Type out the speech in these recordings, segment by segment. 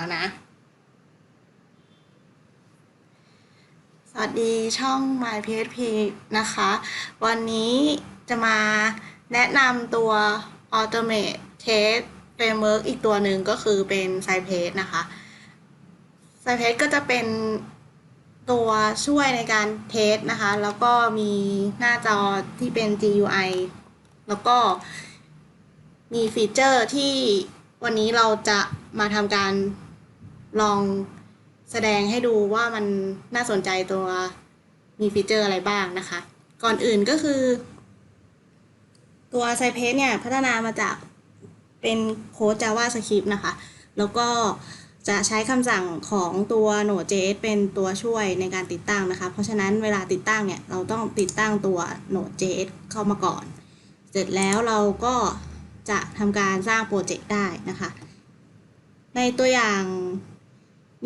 แล้วนะ สวัสดีช่อง My PHP นะคะ วันนี้จะมาแนะนำตัว Automate Test Framework อีกตัวหนึ่งก็คือเป็น s i p a g e นะคะ s i p a g e ก็จะเป็นตัวช่วยในการเทสนะคะ แล้วก็มีหน้าจอที่เป็น GUI แล้วก็มีฟีเจอร์ที่วันนี้เราจะมาทำการ ลองแสดงให้ดูว่ามันน่าสนใจตัวมีฟีเจอร์อะไรบ้างนะคะ ก่อนอื่นก็คือ ตัว c y p r e s s เนี่ยพัฒนามาจากเป็นโค้ด JavaScript นะคะ แล้วก็จะใช้คำสั่งของตัว Node.js เป็นตัวช่วยในการติดตั้งนะคะ เพราะฉะนั้นเวลาติดตั้งเนี่ย เราต้องติดตั้งตัว Node.js เข้ามาก่อน เสร็จแล้วเราก็จะทำการสร้างโปรเจกต์ได้นะคะ ในตัวอย่าง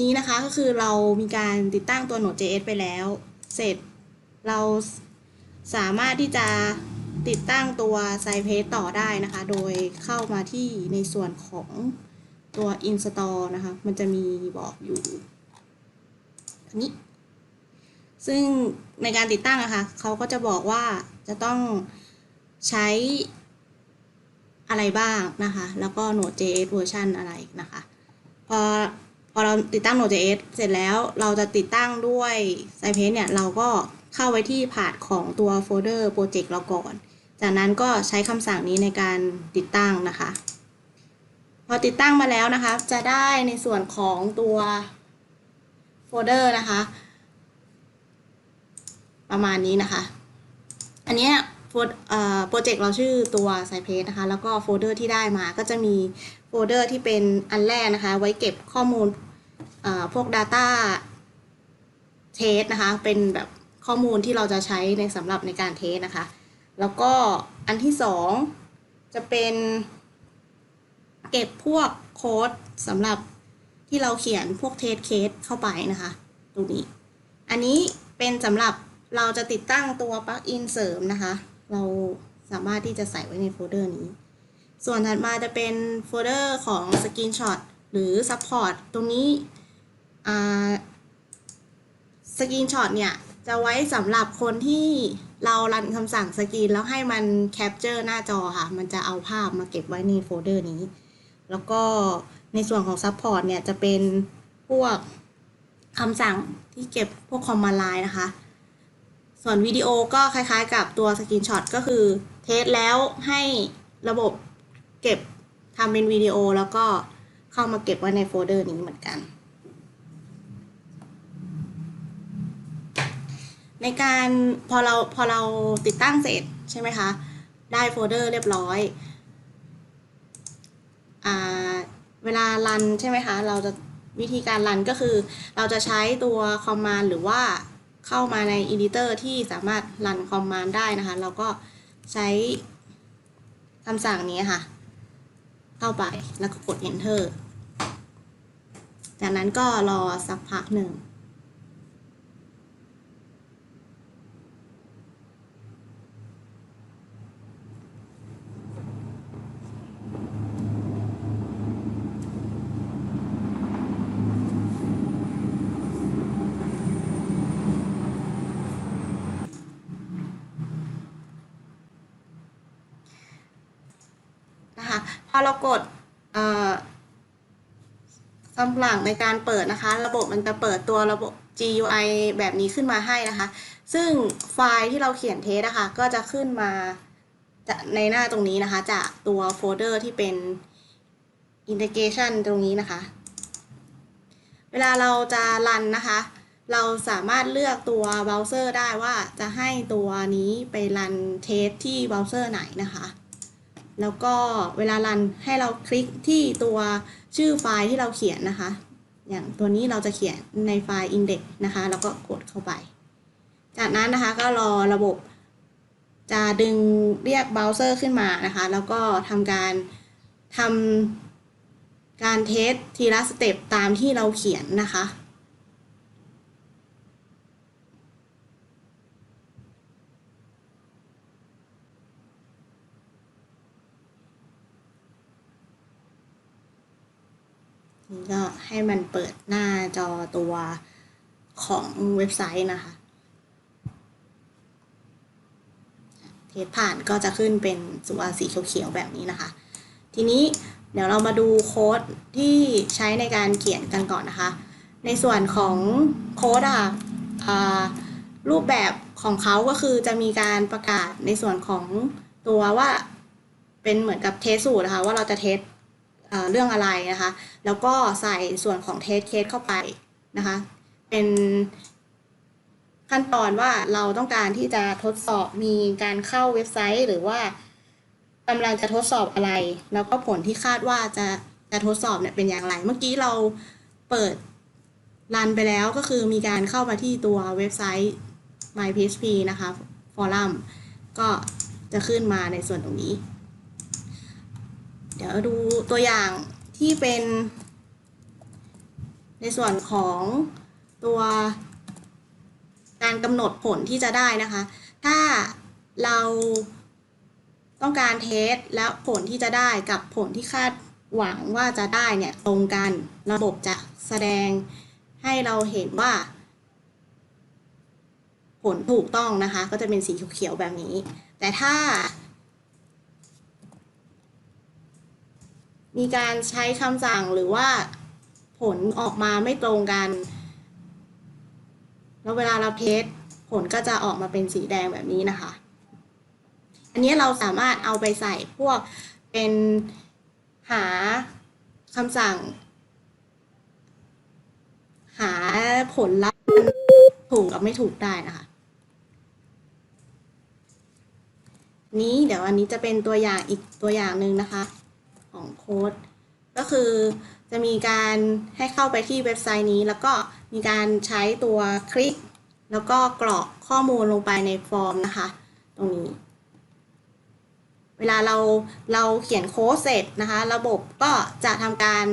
นี้นะคะก็คือเรามีการติดตั้งตัว Node.js ไปแล้ว เสร็จเราสามารถที่จะติดตั้งตัว Cypress ต่อได้นะคะ โดยเข้ามาที่ในส่วนของตัว install นะคะ มันจะมีบอกอยู่อันนี้ ซึ่งในการติดตั้งนะคะเขาก็จะบอกว่าจะต้องใช้อะไรบ้างนะคะ แล้วก็ Node.js เวอร์ชันอะไรนะคะ พอ พอเราติดตั้ง Node.js เสร็จแล้วเราจะติดตั้งด้วย Cypress เนี่ยเราก็เข้าไว้ที่พาร์ทของตัวโฟลเดอร์โปรเจกต์เราก่อน จากนั้นก็ใช้คำสั่งนี้ในการติดตั้งนะคะ พอติดตั้งมาแล้วนะคะ จะได้ในส่วนของตัวโฟลเดอร์นะคะ ประมาณนี้นะคะ อันนี้โปรเจกต์เราชื่อตัว Cypress นะคะ แล้วก็โฟลเดอร์ที่ได้มาก็จะมีโฟลเดอร์ที่เป็นอันแรกนะคะ ไว้เก็บข้อมูล พวก Data Test นะคะ เป็นแบบข้อมูลที่เราจะใช้ในสำหรับในการเทสนะคะ แล้วก็อันที่สองจะเป็นเก็บพวกโค้ดสำหรับที่เราเขียนพวกเทสเคสเข้าไปนะคะตรงนี้ อันนี้เป็นสำหรับเราจะติดตั้งตัวปลั๊กอินเสริมนะคะ เราสามารถที่จะใส่ไว้ในโฟลเดอร์นี้ ส่วนถัดมาจะเป็นโฟลเดอร์ของ Screenshot หรือ Support ตรงนี้ สกรีนช็อตเนี่ย จะไว้สำหรับคนที่เรารันคำสั่งสกรีนแล้วให้มันแคปเจอร์หน้าจอค่ะ มันจะเอาภาพมาเก็บไว้ในโฟลเดอร์นี้ แล้วก็ในส่วนของ Support เนี่ย จะเป็นพวกคำสั่งที่เก็บพวกคอมมานด์ไลน์นะคะ ส่วนวิดีโอก็คล้ายๆ กับตัวสกรีนช็อตก็คือเทสแล้วให้ระบบเก็บทำเป็นวิดีโอแล้วก็เข้ามาเก็บไว้ในโฟลเดอร์นี้เหมือนกัน ในการพอเราพอเราติดตั้งเสร็จใช่ไหมคะ ได้โฟลเดอร์เรียบร้อยอเวลารันใช่ไหมคะ เราจะวิธีการรันก็คือ เราจะใช้ตัวคอมมานด์หรือว่าเข้ามาใน editor ที่สามารถรันคอมมานด์ได้นะคะ เราก็ใช้คำสั่งนี้ค่ะ เข้าไปแล้วก็กด enter จากนั้นก็รอสักพักหนึ่ง อเรากดคำสั่งในการเปิดนะคะ ระบบมันจะเปิดตัวระบบ GUI แบบนี้ขึ้นมาให้นะคะ ซึ่งไฟล์ที่เราเขียนเทสนะคะ ก็จะขึ้นมาในหน้าตรงนี้นะคะ จากตัวโฟลเดอร์ที่เป็น integration ตรงนี้นะคะ เวลาเราจะรันนะคะ เราสามารถเลือกตัวเบราว์เซอร์ได้ว่าจะให้ตัวนี้ไปรันเทสที่เบราว์เซอร์ไหนนะคะ แล้วก็เวลารันให้เราคลิกที่ตัวชื่อไฟล์ที่เราเขียนนะคะ อย่างตัวนี้เราจะเขียนในไฟล์ index นะคะ แล้วก็กดเข้าไป จากนั้นนะคะก็รอระบบจะดึงเรียกเบราว์เซอร์ขึ้นมานะคะ แล้วก็ทำการทำการเทสทีละสเต็ปตามที่เราเขียนนะคะ นี้ก็ให้มันเปิดหน้าจอตัวของเว็บไซต์นะคะ เทสผ่านก็จะขึ้นเป็นสัวสีเขียวๆแบบนี้นะคะ ทีนี้เดี๋ยวเรามาดูโค้ดที่ใช้ในการเขียนกันก่อนนะคะ ในส่วนของโค้ดอะรูปแบบของเขาก็คือจะมีการประกาศในส่วนของตัวว่าเป็นเหมือนกับเทสสูตรนะคะ ว่าเราจะเทส เรื่องอะไรนะคะ แล้วก็ใส่ส่วนของเทสเคสเข้าไปนะคะ เป็นขั้นตอนว่าเราต้องการที่จะทดสอบมีการเข้าเว็บไซต์ หรือว่ากำลังจะทดสอบอะไร แล้วก็ผลที่คาดว่าจะจะทดสอบเนี่ยเป็นอย่างไร เมื่อกี้เราเปิดรันไปแล้วก็คือมีการเข้ามาที่ตัวเว็บไซต์ myphp นะคะฟอรัมก็จะขึ้นมาในส่วนตรงนี้ ดี๋ยวดูตัวอย่างที่เป็น ในส่วนของตัวการกำหนดผลที่จะได้นะคะ ถ้าเราต้องการเทสแล้วผลที่จะได้กับผลที่คาดหวังว่าจะได้เนี่ยตรงกันระบบจะแสดงให้เราเห็นว่า ผลถูกต้องนะคะ ก็จะเป็นสีเขียวๆแบบนี้ แต่ถ้า มีการใช้คำสั่งหรือว่าผลออกมาไม่ตรงกัน แล้วเวลาเราเทสผลก็จะออกมาเป็นสีแดงแบบนี้นะคะ อันนี้เราสามารถเอาไปใส่พวกเป็นหาคำสั่ง หาผลลัพธ์ถูกกับไม่ถูกได้นะคะนี้เดี๋ยวอันนี้จะเป็นตัวอย่างอีกตัวอย่างหนึ่งนะคะ ของโค้ดก็คือจะมีการให้เข้าไปที่เว็บไซต์นี้ แล้วก็มีการใช้ตัวคลิก แล้วก็กรอกข้อมูลลงไปในฟอร์มนะคะ ตรงนี้ เวลาเราเราเขียนโค้ดเสร็จนะคะ ระบบก็จะทำการ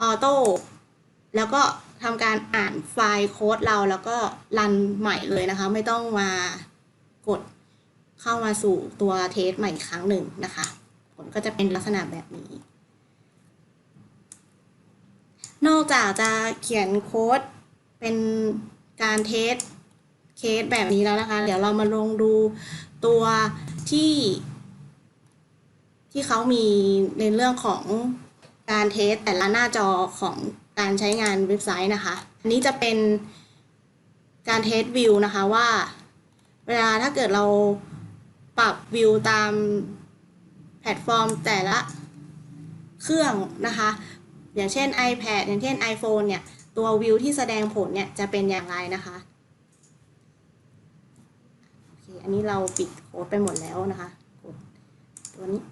ออโต้แล้วก็ทำการอ่านไฟล์โค้ดเราแล้วก็รันใหม่เลยนะคะ ไม่ต้องมากดเข้ามาสู่ตัวเทสใหม่อีกครั้งหนึ่งนะคะ ลก็จะเป็นลักษณะแบบนี้ นอกจากจะเขียนโค้ดเป็นการเทสเคสแบบนี้แล้วนะคะ เดี๋ยวเรามาลงดูตัวที่ ที่เขามีในเรื่องของการเทสแต่ละหน้าจอของการใช้งานเว็บไซต์นะคะ อันนี้จะเป็นการเทสวิวนะคะว่า เวลาถ้าเกิดเราปรับวิวตาม แพลตฟอร์มแต่ละเครื่องนะคะ อย่างเช่น iPad อย่างเช่น iPhone เนี่ย ตัววิวที่แสดงผลเนี่ยจะเป็นอย่างไรนะคะโอเคอันนี้เราปิดโค้ดไปหมดแล้วนะคะกดตัวนี้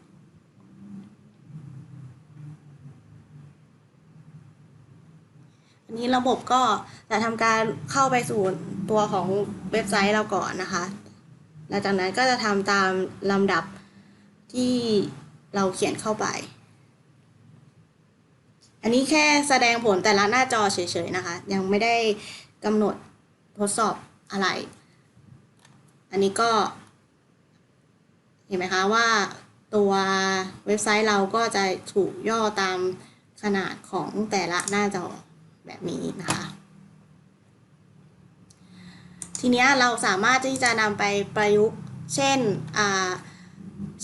อันนี้ระบบก็จะทำการเข้าไปสู่ตัวของเว็บไซต์เราก่อนนะคะ หลังจากนั้นก็จะทำตามลำดับ ที่เราเขียนเข้าไป อันนี้แค่แสดงผลแต่ละหน้าจอเฉยๆนะคะ ยังไม่ได้กำหนดทดสอบอะไร อันนี้ก็ เห็นไหมคะว่าตัวเว็บไซต์เราก็จะถูกย่อตามขนาดของแต่ละหน้าจอแบบนี้นะคะ ทีนี้เราสามารถที่จะนำไปประยุกต์ เช่นอ่า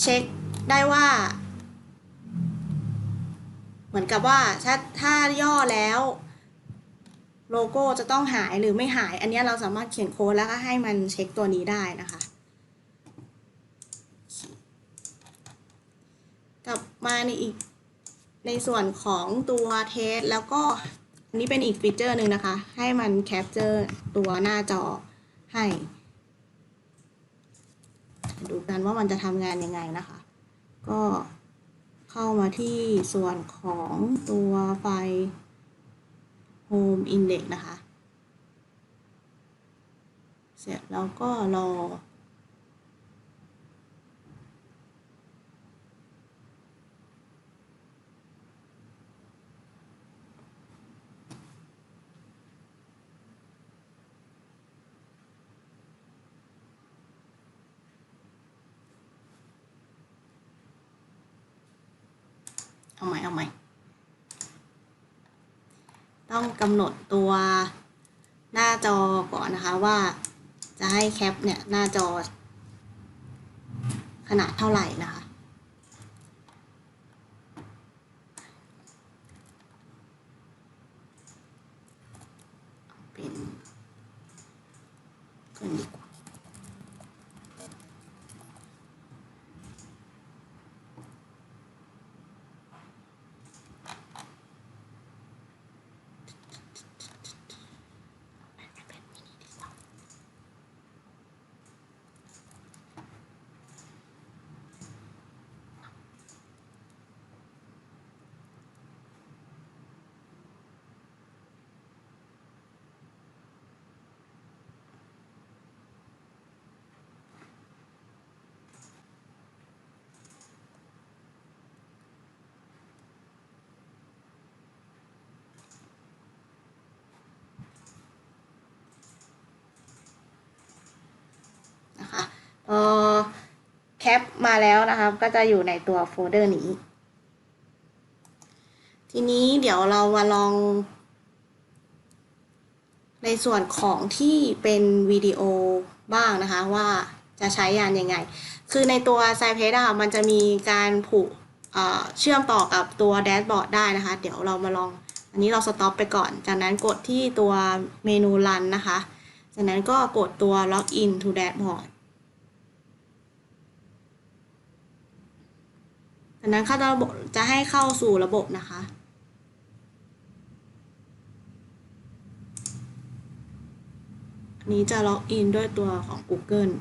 เช็คได้ว่า เหมือนกับว่าถ้าถ้าย่อแล้ว โลโก้จะต้องหายหรือไม่หาย อันนี้เราสามารถเขียนโค้ดแล้วก็ให้มันเช็คตัวนี้ได้นะคะ กลับมาในอีกในส่วนของตัวเทสแล้วก็อันนี้เป็นอีกฟีเจอร์หนึ่งนะคะ ให้มันแคปเจอร์ตัวหน้าจอให้ ดูกันว่ามันจะทำงานยังไงนะคะ ก็เข้ามาที่ส่วนของตัวไฟล์ Home Index นะคะ เสร็จแล้วก็รอ เอาใหม่เอาใหม่ ต้องกำหนดตัวหน้าจอก่อนนะคะว่าจะให้แคปเนี่ยหน้าจอ ขนาดเท่าไหร่นะคะ เป็นขึ้นดีกว่า นะคะพอ แคปมาแล้วนะคะก็จะอยู่ในตัวโฟลเดอร์นี้ ทีนี้เดี๋ยวเรามาลอง ในส่วนของที่เป็นวิดีโอบ้างนะคะว่าจะใช้งานยังไง คือในตัว s i p a d อะมันจะมีการผูกเอ่อเชื่อมต่อกับตัวแดชบอร์ดได้นะคะ เดี๋ยวเรามาลอง อันนี้เราสต็อปไปก่อน จากนั้นกดที่ตัวเมนูรันนะคะ จากนั้นก็กดตัว login to dashboard จากนั้นเข้าระบบจะให้เข้าสู่ระบบนะคะนนี้จะล็อกอินด้วยตัวของ Google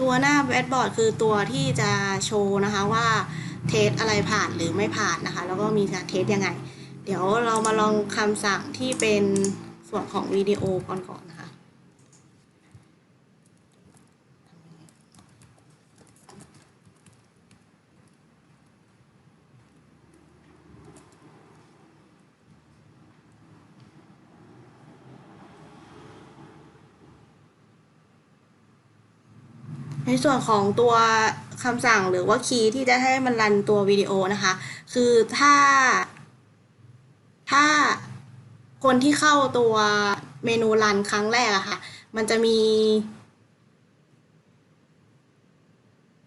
ตัวหน้าแบดบอร์ดคือตัวที่จะโชว์นะคะว่าเทสอะไรผ่านหรือไม่ผ่านนะคะ แล้วก็มีการเทสยังไง เดี๋ยวเรามาลองคำสั่งที่เป็นส่วนของวิดีโอก่อนก่อนนะคะ ใน ส่วนของตัวคำสั่งหรือว่าคีย์ที่จะให้มันรันตัววิดีโอนะคะ คือถ้า ถ้าคนที่เข้าตัวเมนูรันครั้งแรกอะค่ะ มันจะมี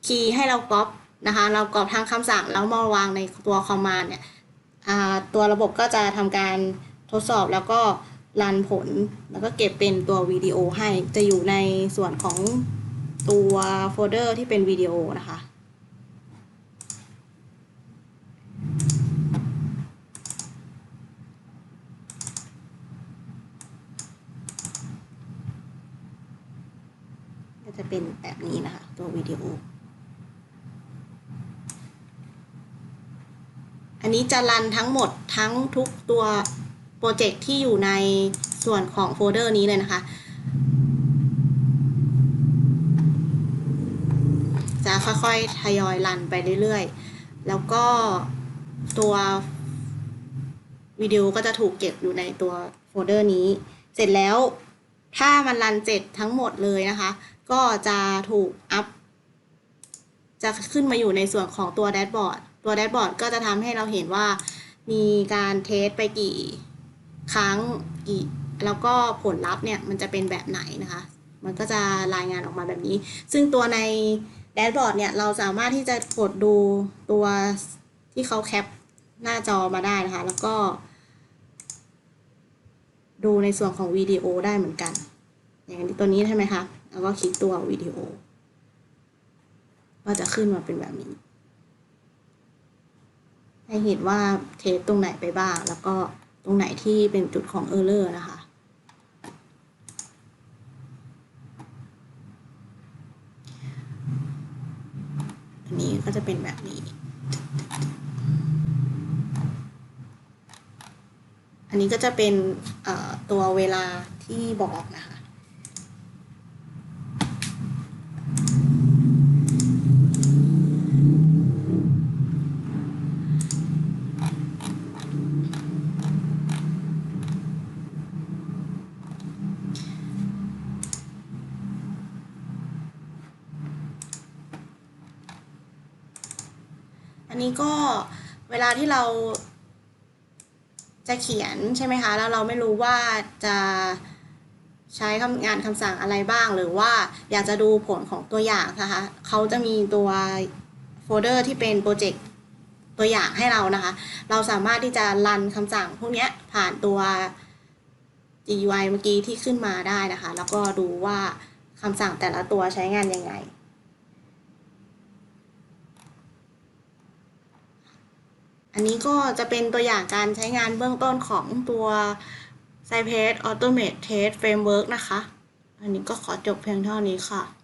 คีย์ให้เราก๊อปนะคะ เราก๊อปทางคำสั่งแล้วมาวางในตัวคอมมานด์เนี่ยอ่าตัวระบบก็จะทำการทดสอบแล้วก็รันผล แล้วก็เก็บเป็นตัววิดีโอให้จะอยู่ในส่วนของ ตัวโฟลเดอร์ที่เป็นวิดีโอนะคะ ก็จะเป็นแบบนี้นะคะ ตัววิดีโอ อันนี้จะรันทั้งหมดทั้งทุกตัวโปรเจกต์ที่อยู่ในส่วนของโฟลเดอร์นี้เลยนะคะ จะค่อยๆ ทยอยรันไปเรื่อยๆ แล้วก็ตัววิดีโอก็จะถูกเก็บอยู่ในตัวโฟลเดอร์นี้ เสร็จแล้วถ้ามันรันเสร็จทั้งหมดเลยนะคะ ก็จะถูกอัพ จะขึ้นมาอยู่ในส่วนของตัวแดชบอร์ด ตัวแดชบอร์ดก็จะทำให้เราเห็นว่ามีการเทสไปกี่ครั้งกี่แล้วก็ผลลัพธ์เนี่ยมันจะเป็นแบบไหนนะคะ มันก็จะรายงานออกมาแบบนี้ ซึ่งตัวใน แดชบอร์ดเนี่ยเราสามารถที่จะกดดูตัวที่เขาแคปหน้าจอมาได้นะคะ แล้วก็ ดูในส่วนของวิดีโอได้เหมือนกัน อย่างนี้ตัวนี้ใช่ไหมคะแล้วก็คลิกตัววิดีโอก็จะขึ้นมาเป็นแบบนี้ ให้เห็นว่าเทสตรงไหนไปบ้าง แล้วก็ตรงไหนที่เป็นจุดของเออร์เลอร์นะคะี้ก็จะเป็นตัวเวลาที่บอกนะคะ อันนี้ก็เวลาที่เรา จะเขียนใช่ไหมคะ แล้วเราไม่รู้ว่าจะใช้คำงานคำสั่งอะไรบ้าง หรือว่าอยากจะดูผลของตัวอย่างนะคะเขาจะมีตัวโฟลเดอร์ที่เป็นโปรเจกต์ตัวอย่างให้เรานะคะ เราสามารถที่จะรันคำสั่งพวกนี้ผ่านตัว GUI เมื่อกี้ที่ขึ้นมาได้นะคะ แล้วก็ดูว่าคำสั่งแต่ละตัวใช้งานยังไง อันนี้ก็จะเป็นตัวอย่างการใช้งานเบื้องต้นของตัว c y p e s Automate Test Framework นะคะ อันนี้ก็ขอจบเพียงเท่านี้ค่ะ